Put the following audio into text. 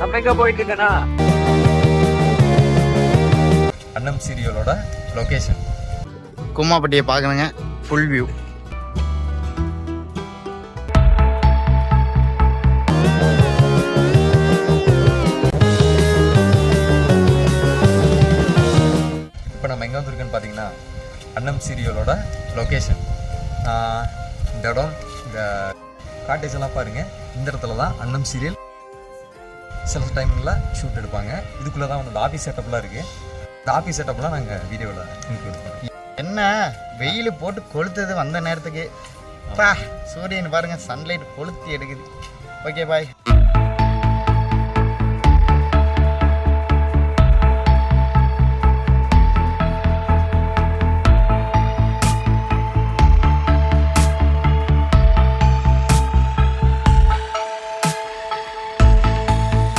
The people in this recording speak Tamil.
நம்ம எங்க போயிட்டு இருக்கேன்னா? அன்னம் சீரியலோட லொகேஷன் கும்மாப்பட்டியை பார்க்கணுங்க. ஃபுல் வியூ இப்போ நம்ம எங்கே வந்திருக்கோன்னு பார்த்தீங்கன்னா அன்னம் சீரியலோட லொகேஷன் இந்த இடம் இந்த காட்டேஜ் எல்லாம் பாருங்க. இந்த இடத்துல தான் அன்னம் சீரியல் சில டைமில் ஷூட் எடுப்பாங்க. இதுக்குள்ளே தான் வந்து ஆஃபீஸ் செட்டப்லாம் இருக்குது இந்த ஆஃபீஸ் செட்டப்லாம் நாங்கள் வீடியோவில் இன்க்ளூட் என்ன? வெயில் போட்டு கொளுத்துது வந்த நேரத்துக்கு. பா சூரியன் பாருங்க சன்லைட் கொளுத்தி எடுக்குது. Okay bye